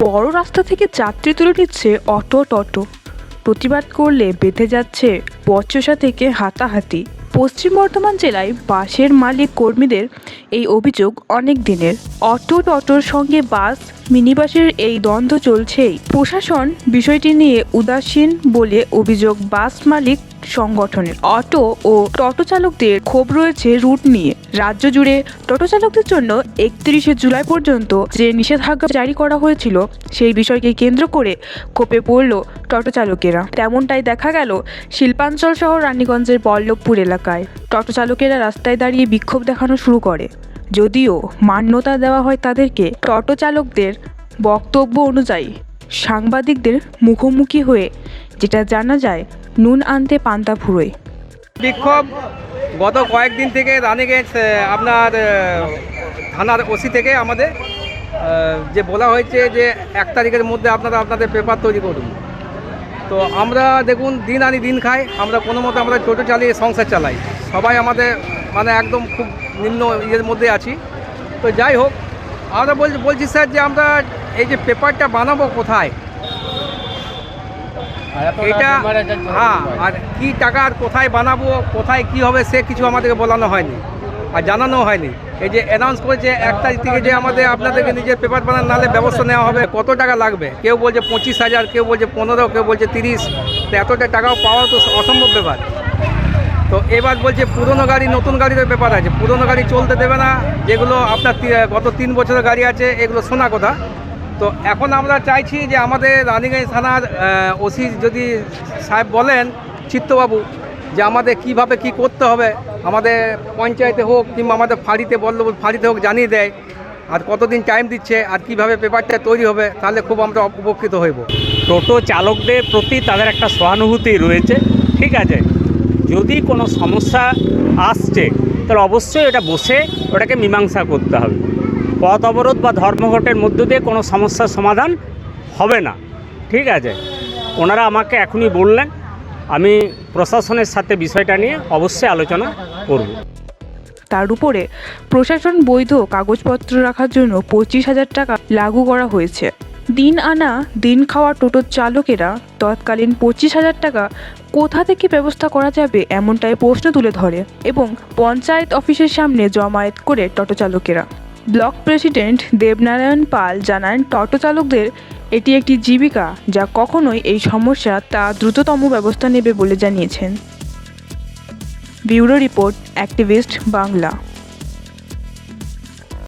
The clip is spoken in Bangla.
বড় রাস্তা থেকে যাত্রী তুলে নিচ্ছে অটো টটো। প্রতিবাদ করলে বেঁধে যাচ্ছে বচসা থেকে হাতাহাতি। পশ্চিম বর্ধমান জেলায় বাসের মালিক কর্মীদের এই অভিযোগ অনেক দিনের। অটো টটোর সঙ্গে বাস, মিনিবাসের এই দ্বন্দ্ব চলছেই। প্রশাসন বিষয়টি নিয়ে উদাসীন বলে অভিযোগ। বাস মালিক সংগঠনের অটো ও টোটো চালকদের ক্ষোভ রয়েছে রুট নিয়ে। রাজ্য জুড়ে টোটো চালকদের জন্য একত্রিশে জুলাই পর্যন্ত যে নিষেধাজ্ঞা জারি করা হয়েছিল, সেই বিষয়কে কেন্দ্র করে ক্ষোভে পড়ল টোটো চালকেরা। তেমনটাই দেখা গেল শিল্পাঞ্চল সহ রানীগঞ্জের বল্লভপুর এলাকায়। টোটো চালকেরা রাস্তায় দাঁড়িয়ে বিক্ষোভ দেখানো শুরু করে। যদিও মান্যতা দেওয়া হয় তাদেরকে, টোটো চালকদের বক্তব্য অনুযায়ী সাংবাদিকদের মুখোমুখি হয়ে যেটা জানা যায় নুন আনতে পান্তা ফুরোয় বিক্ষোভ গত কয়েকদিন থেকে রানিগঞ্জ আপনার থানার ওসি থেকে আমাদের যে বলা হয়েছে যে এক তারিখের মধ্যে আপনারা আপনাদের পেপার তৈরি করুন। তো আমরা দেখুন, দিন আনি দিন খাই, আমরা কোনো মতো আমরা টোটো চালিয়ে সংসার চালাই। সবাই আমাদের মানে একদম খুব নিম্ন ইয়ের মধ্যে আছি। তো যাই হোক, আমরা বলছি স্যার যে আমরা এই যে পেপারটা বানাবো কোথায় এটা হ্যাঁ আর কি টাকা আর কোথায় বানাবো কোথায় কি হবে সে কিছু আমাদেরকে বলানো হয়নি আর জানানো হয়নি। এই যে অ্যানাউন্স করেছে এক তারিখ থেকে যে আমাদের আপনাদেরকে নিজের পেপার বানান নালে ব্যবস্থা নেওয়া হবে। কত টাকা লাগবে? কেউ বলছে পঁচিশ হাজার কেউ বলছে পনেরো কেউ বলছে তিরিশ। তো এতটা টাকাও পাওয়া তো অসম্ভব ব্যাপার। তো এবার বলছে পুরনো গাড়ি নতুন গাড়ির ব্যাপার আছে। পুরনো গাড়ি চলতে দেবে না। যেগুলো আপনার গত তিন বছরের গাড়ি আছে এগুলো শোনা কথা। তো এখন আমরা চাইছি যে আমাদের রানীগঞ্জ থানার ওসি যদি সাহেব বলেন, চিত্তবাবু, যে আমাদের কীভাবে কি করতে হবে, আমাদের পঞ্চায়েতে হোক কিংবা আমাদের ফাঁড়িতে, বল্লভপুর ফাঁড়িতে হোক জানিয়ে দেয়, আর কতদিন টাইম দিচ্ছে, আর কীভাবে পেপারটা তৈরি হবে, তাহলে খুব আমরা উপকৃত হইব। টোটো চালকদের প্রতি তাদের একটা সহানুভূতি রয়েছে, ঠিক আছে? যদি কোনো সমস্যা আসছে, তাহলে অবশ্যই এটা বসে ওটাকে মীমাংসা করতে হবে। পথ অবরোধ বা ধর্মঘটের মধ্য দিয়ে কোনো সমস্যার সমাধান হবে না। ঠিক আছে? ওনারা আমাকে এখনই বললেন, আমি প্রশাসনের সাথে বিষয়টা নিয়ে অবশ্যই আলোচনা করব। তার উপরে প্রশাসন বৈধ কাগজপত্র রাখার জন্য পঁচিশ হাজার টাকা লাগু করা হয়েছে। দিন আনা, দিন খাওয়া টোটোর চালকেরা তৎকালীন পঁচিশ হাজার টাকা কোথা থেকে ব্যবস্থা করা যাবে এমনটাই প্রশ্ন তুলে ধরে এবং পঞ্চায়েত অফিসের সামনে জমায়েত করে টোটো চালকেরা। ব্লক প্রেসিডেন্ট দেবনারায়ণ পাল জানান টোটো চালকদের এটি একটি জীবিকা যা কখনোই এই সমস্যা তা দ্রুততম ব্যবস্থা নেবে বলে জানিয়েছেন। Bureau report, activist Bangla.